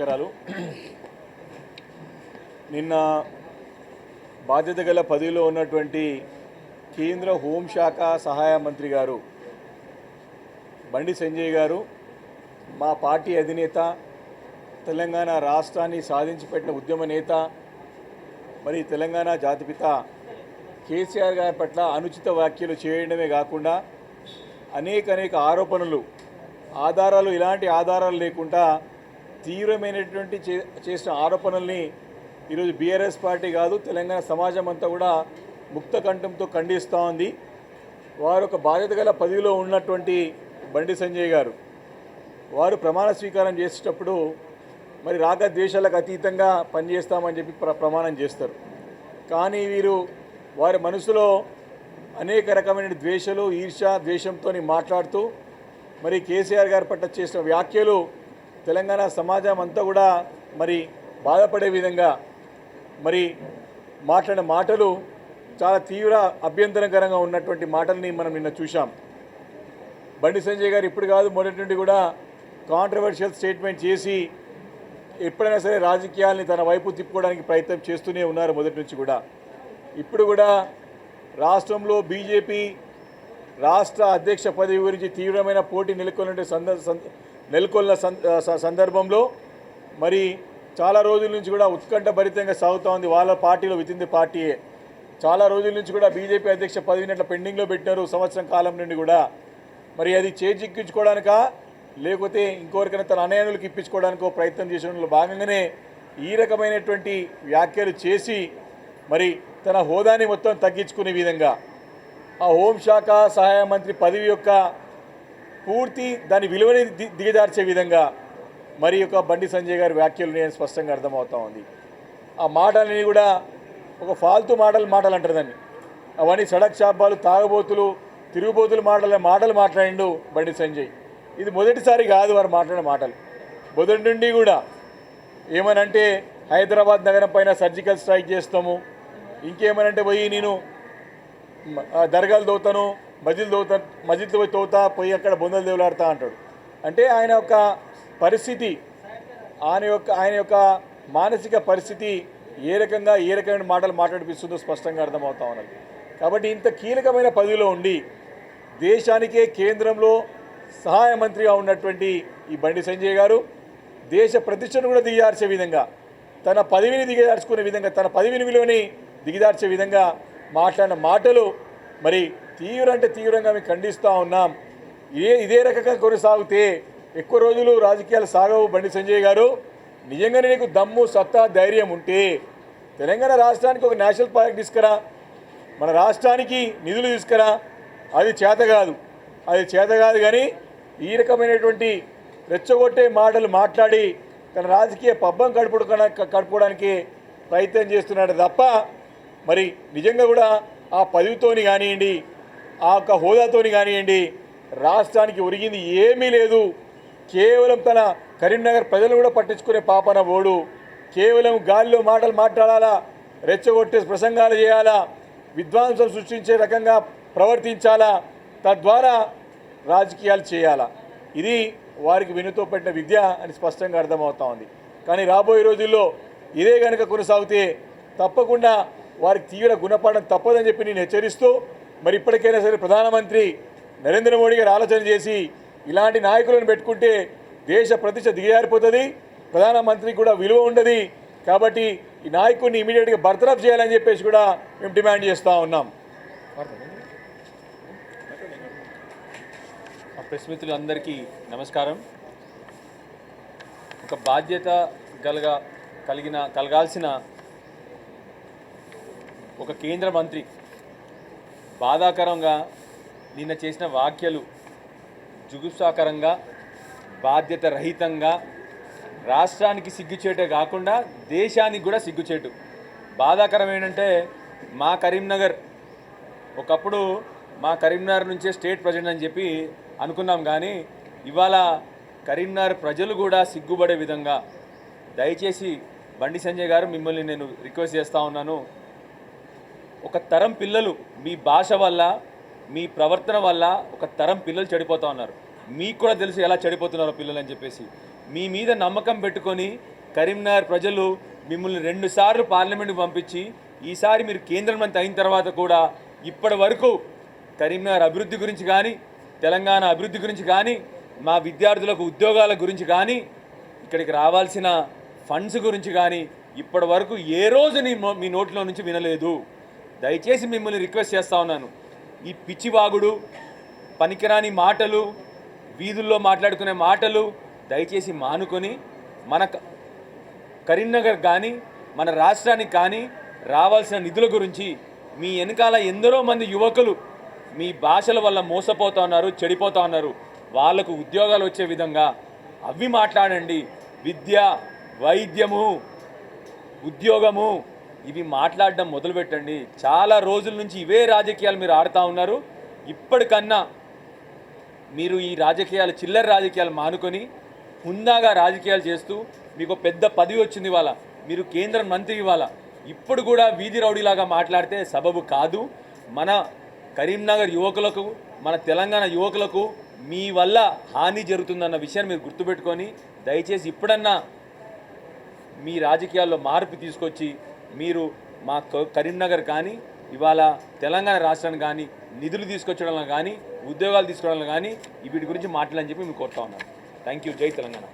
నమస్కారాలు. నిన్న బాధ్యత గల పదవిలో ఉన్నటువంటి కేంద్ర హోంశాఖ సహాయ మంత్రి గారు బండి సంజయ్ గారు మా పార్టీ అధినేత తెలంగాణ రాష్ట్రాన్ని సాధించి పెట్టిన ఉద్యమ నేత మరి తెలంగాణ జాతిపిత కేసీఆర్ గారి పట్ల అనుచిత వ్యాఖ్యలు చేయడమే కాకుండా అనేక అనేక ఆరోపణలు ఆధారాలు ఇలాంటి ఆధారాలు లేకుండా తీవ్రమైనటువంటి చే చేసిన ఆరోపణల్ని ఈరోజు బీఆర్ఎస్ పార్టీ కాదు తెలంగాణ సమాజం అంతా కూడా ముక్త కంఠంతో ఖండిస్తూ ఉంది. వారు ఒక బాధ్యత గల పదవిలో ఉన్నటువంటి బండి సంజయ్ గారు. వారు ప్రమాణ స్వీకారం చేసేటప్పుడు మరి రాగ ద్వేషాలకు అతీతంగా పనిచేస్తామని చెప్పి ప్ర ప్రమాణం చేస్తారు. కానీ వీరు వారి మనసులో అనేక రకమైన ద్వేషాలు ఈర్ష ద్వేషంతో మాట్లాడుతూ మరి కేసీఆర్ గారి పట్ల చేసిన వ్యాఖ్యలు తెలంగాణ సమాజం అంతా కూడా మరి బాధపడే విధంగా మరి మాట్లాడిన మాటలు చాలా తీవ్ర అభ్యంతరకరంగా ఉన్నటువంటి మాటల్ని మనం నిన్న చూశాం. బండి సంజయ్ గారు ఇప్పుడు కాదు మొదటి నుండి కూడా కాంట్రవర్షియల్ స్టేట్మెంట్ చేసి ఎప్పుడైనా సరే రాజకీయాల్ని తన వైపు తిప్పుకోవడానికి ప్రయత్నం చేస్తూనే ఉన్నారు మొదటి నుంచి కూడా. ఇప్పుడు కూడా రాష్ట్రంలో బీజేపీ రాష్ట్ర అధ్యక్ష పదవి గురించి తీవ్రమైన పోటీ నెలకొన్న సంద నెలకొన్న సందర్భంలో మరి చాలా రోజుల నుంచి కూడా ఉత్కంఠ భరితంగా సాగుతూ ఉంది. వాళ్ళ పార్టీలో వితింది పార్టీయే చాలా రోజుల నుంచి కూడా బీజేపీ అధ్యక్ష పదవిని అట్లా పెండింగ్లో పెట్టినారు సంవత్సరం కాలం నుండి కూడా. మరి అది చేజిక్కించుకోవడానికా? లేకపోతే ఇంకోరికైనా తన అనయనులకు ఇప్పించుకోవడానికో ప్రయత్నం చేసిన భాగంగానే ఈ రకమైనటువంటి వ్యాఖ్యలు చేసి మరి తన హోదాని మొత్తం తగ్గించుకునే విధంగా ఆ హోంశాఖ సహాయ మంత్రి పదవి యొక్క పూర్తి దాని విలువని ది- దిగజార్చే విధంగా మరి యొక్క బండి సంజయ్ గారి వ్యాఖ్యలు నేను స్పష్టంగా అర్థమవుతా ఉంది. ఆ మాటలని కూడా ఒక ఫాల్తూ మాటలు మాటలు అంటారు దాన్ని. అవన్నీ సడక్ షాబాలు తాగబోతులు తిరుగుబోతులు మాటల మాటలు మాట్లాడిండు బండి సంజయ్. ఇది మొదటిసారి కాదు వారు మాట్లాడిన మాటలు. మొదటి నుండి కూడా ఏమనంటే హైదరాబాద్ నగరం పైన సర్జికల్ స్ట్రైక్ చేస్తాము ఇంకేమనంటే పోయి నేను దర్గాలు దోతను మజిల్ దోత మజిల్ పోయి తోతా పోయి అక్కడ బొందలు దేవులాడుతా అంటాడు. అంటే ఆయన యొక్క పరిస్థితి ఆయన యొక్క ఆయన యొక్క మానసిక పరిస్థితి ఏ రకంగా ఏ రకమైన మాటలు మాట్లాడిపిస్తుందో స్పష్టంగా అర్థమవుతా ఉన్నది. కాబట్టి ఇంత కీలకమైన పదవిలో ఉండి దేశానికే కేంద్రంలో సహాయ మంత్రిగా ఉన్నటువంటి ఈ బండి సంజయ్ గారు దేశ ప్రతిష్టను కూడా దిగజార్చే విధంగా తన పదవిని దిగజార్చుకునే విధంగా తన పదవిని విలువని దిగజార్చే విధంగా మాట్లాడిన మాటలు మరి తీవ్ర అంటే తీవ్రంగా మేము ఖండిస్తూ ఉన్నాం. ఇదే ఇదే రకంగా కొనసాగితే ఎక్కువ రోజులు రాజకీయాలు సాగవు. బండి సంజయ్ గారు నిజంగానే నీకు దమ్ము సత్తా ధైర్యం ఉంటే తెలంగాణ రాష్ట్రానికి ఒక నేషనల్ పార్క్ తీసుకురా. మన రాష్ట్రానికి నిధులు తీసుకురా. అది చేత కాదు. అది చేత కాదు కానీ ఈ రకమైనటువంటి రెచ్చగొట్టే మాటలు మాట్లాడి తన రాజకీయ పబ్బం గడుపుడు గడుపుకోవడానికి ప్రయత్నం చేస్తున్నాడు తప్ప మరి నిజంగా కూడా ఆ పదవితోని కానివ్వండి ఆ యొక్క హోదాతోని కానివ్వండి రాష్ట్రానికి ఒరిగింది ఏమీ లేదు. కేవలం తన కరీంనగర్ ప్రజలు కూడా పట్టించుకునే పాపన ఓడు. కేవలం గాలిలో మాటలు మాట్లాడాలా రెచ్చగొట్టే ప్రసంగాలు చేయాలా విద్వాంసం సృష్టించే రకంగా ప్రవర్తించాలా తద్వారా రాజకీయాలు చేయాలా. ఇది వారికి వినుతో పెట్టిన విద్య అని స్పష్టంగా అర్థమవుతా ఉంది. కానీ రాబోయే రోజుల్లో ఇదే కనుక కొనసాగితే తప్పకుండా వారికి తీవ్ర గుణపాఠం తప్పదని చెప్పి నేను హెచ్చరిస్తూ మరి ఇప్పటికైనా సరే ప్రధానమంత్రి నరేంద్ర మోడీ గారు ఆలోచన చేసి ఇలాంటి నాయకులను పెట్టుకుంటే దేశ ప్రతిష్ట దిగజారిపోతుంది ప్రధానమంత్రికి కూడా విలువ ఉండదు. కాబట్టి ఈ నాయకుడిని ఇమీడియట్గా బర్తరఫ్ చేయాలని చెప్పేసి కూడా మేము డిమాండ్ చేస్తూ ఉన్నాం. ప్రెస్ మిత్రులందరికీ నమస్కారం. ఒక బాధ్యత గలగా కలిగిన కలగాల్సిన ఒక కేంద్ర మంత్రి. బాధాకరంగా నిన్న చేసిన వ్యాఖ్యలు జుగుప్సాకరంగా బాధ్యత రహితంగా రాష్ట్రానికి సిగ్గుచేటే కాకుండా దేశానికి కూడా సిగ్గుచేటు. బాధాకరం ఏంటంటే మా కరీంనగర్ ఒకప్పుడు మా కరీంనగర్ నుంచే స్టేట్ ప్రెసిడెంట్ అని చెప్పి అనుకున్నాం కానీ ఇవాళ కరీంనగర్ ప్రజలు కూడా సిగ్గుపడే విధంగా దయచేసి బండి సంజయ్ గారు మిమ్మల్ని నేను రిక్వెస్ట్ చేస్తూ ఉన్నాను. ఒక తరం పిల్లలు మీ భాష వల్ల మీ ప్రవర్తన వల్ల ఒక తరం పిల్లలు చెడిపోతూ ఉన్నారు. మీకు కూడా తెలుసు ఎలా చెడిపోతున్నారో పిల్లలు అని చెప్పేసి. మీ మీద నమ్మకం పెట్టుకొని కరీంనగర్ ప్రజలు మిమ్మల్ని రెండుసార్లు పార్లమెంట్కి పంపించి ఈసారి మీరు కేంద్ర మంత్రి అయిన తర్వాత కూడా ఇప్పటి వరకు కరీంనగర్ అభివృద్ధి గురించి కానీ తెలంగాణ అభివృద్ధి గురించి కానీ మా విద్యార్థులకు ఉద్యోగాల గురించి కానీ ఇక్కడికి రావాల్సిన ఫండ్స్ గురించి కానీ ఇప్పటి వరకు ఏ రోజు నీ మీ నోట్లో నుంచి వినలేదు. దయచేసి మిమ్మల్ని రిక్వెస్ట్ చేస్తా ఉన్నాను. ఈ పిచ్చివాగుడు పనికిరాని మాటలు వీధుల్లో మాట్లాడుకునే మాటలు దయచేసి మానుకొని మన కరీంనగర్ కానీ మన రాష్ట్రానికి కానీ రావాల్సిన నిధుల గురించి మీ వెనకాల ఎందరో మంది యువకులు మీ భాషల వల్ల మోసపోతా ఉన్నారు చెడిపోతా ఉన్నారు. వాళ్ళకు ఉద్యోగాలు వచ్చే విధంగా అవి మాట్లాడండి. విద్య వైద్యము ఉద్యోగము ఇవి మాట్లాడడం మొదలుపెట్టండి. చాలా రోజుల నుంచి ఇవే రాజకీయాలు మీరు ఆడుతూ ఉన్నారు. ఇప్పటికన్నా మీరు ఈ రాజకీయాలు చిల్లర రాజకీయాలు మానుకొని హుందాగా రాజకీయాలు చేస్తూ మీకు పెద్ద పదవి వచ్చింది ఇవాళ. మీరు కేంద్ర మంత్రి ఇవాళ. ఇప్పుడు కూడా వీధి రౌడీలాగా మాట్లాడితే సబబు కాదు. మన కరీంనగర్ యువకులకు మన తెలంగాణ యువకులకు మీ వల్ల హాని జరుగుతుందన్న విషయాన్ని మీరు గుర్తుపెట్టుకొని దయచేసి ఇప్పుడన్నా మీ రాజకీయాల్లో మార్పు తీసుకొచ్చి మీరు మా క- కరీంనగర్ కానీ ఇవాళ తెలంగాణ రాష్ట్రానికి కానీ నిధులు తీసుకొచ్చడంలో కానీ ఉద్యోగాలు తీసుకోవడంలో కానీ వీటి గురించి మాట్లాడని చెప్పి మేము కోరుతా ఉన్నాను థ్యాంక్ యూ జై తెలంగాణ.